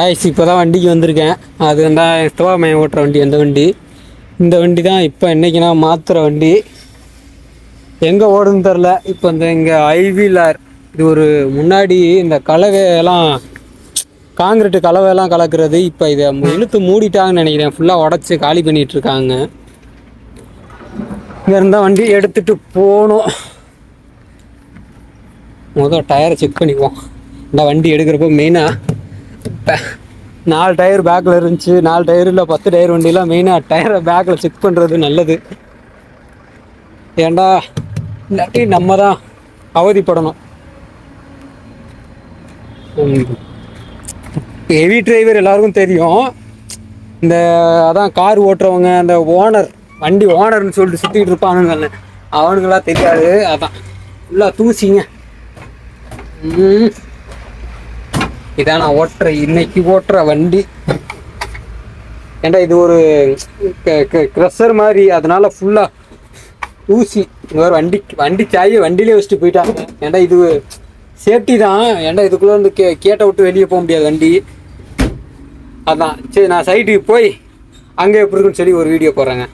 ஆயிடுச்சு இப்போ தான் வண்டிக்கு வந்திருக்கேன். அது தான் மையம் ஓட்டுற வண்டி? அந்த வண்டி. இந்த வண்டி தான் இப்போ இன்னைக்கு நான் வண்டி. எங்கே ஓடுன்னு தெரில இப்போ இந்த இங்கே ஐவிலார் இது ஒரு முன்னாடி இந்த கலவையெல்லாம் காங்கிரீட்டு கலவையெல்லாம் கலக்கிறது. இப்போ இதை இழுத்து மூடிட்டாங்கன்னு நினைக்கிறேன். ஃபுல்லாக உடச்சி காலி பண்ணிகிட்டு இருக்காங்க இங்கே இருந்தால் வண்டி எடுத்துகிட்டு போகணும். முதல் டயரை செக் பண்ணிக்குவோம். இந்த வண்டி எடுக்கிறப்போ மெயினாக நாலு டயர் பேக்கில் இருந்துச்சு. நாலு டயர் இல்லை பத்து டயர் வண்டியெலாம் மெயினாக டயரை பேக்கில் செக் பண்ணுறது நல்லது. ஏண்டா இல்லாட்டி நம்ம தான் அவதிப்படணும் ஹெவி டிரைவர் எல்லாருக்கும் தெரியும். இந்த அதான் கார் ஓட்டுறவங்க அந்த ஓனர் வண்டி ஓனர்னு சொல்லிட்டு சுற்றிட்டு இருப்பானுங்க அவனுங்களாம் தெரியாது. அதான் ஃபுல்லாக தூசிங்க. ம். இதான் நான் ஓட்டுற இன்னைக்கு ஓட்டுற வண்டி. ஏன்டா இது ஒரு க்ரெஷர் மாதிரி அதனால ஃபுல்லாக ஊசி வேறு வண்டி வண்டி சாயை வண்டியிலே வச்சுட்டு போயிட்டாங்க. ஏன்டா இது சேஃப்டி தான். ஏன்டா இதுக்குள்ளே வந்து கே கேட்டை விட்டு வெளியே போக முடியாது வண்டி. அதான். சரி நான் சைட்டுக்கு போய் அங்கே எப்படி இருக்குன்னு சொல்லி ஒரு வீடியோ போடுறேங்க.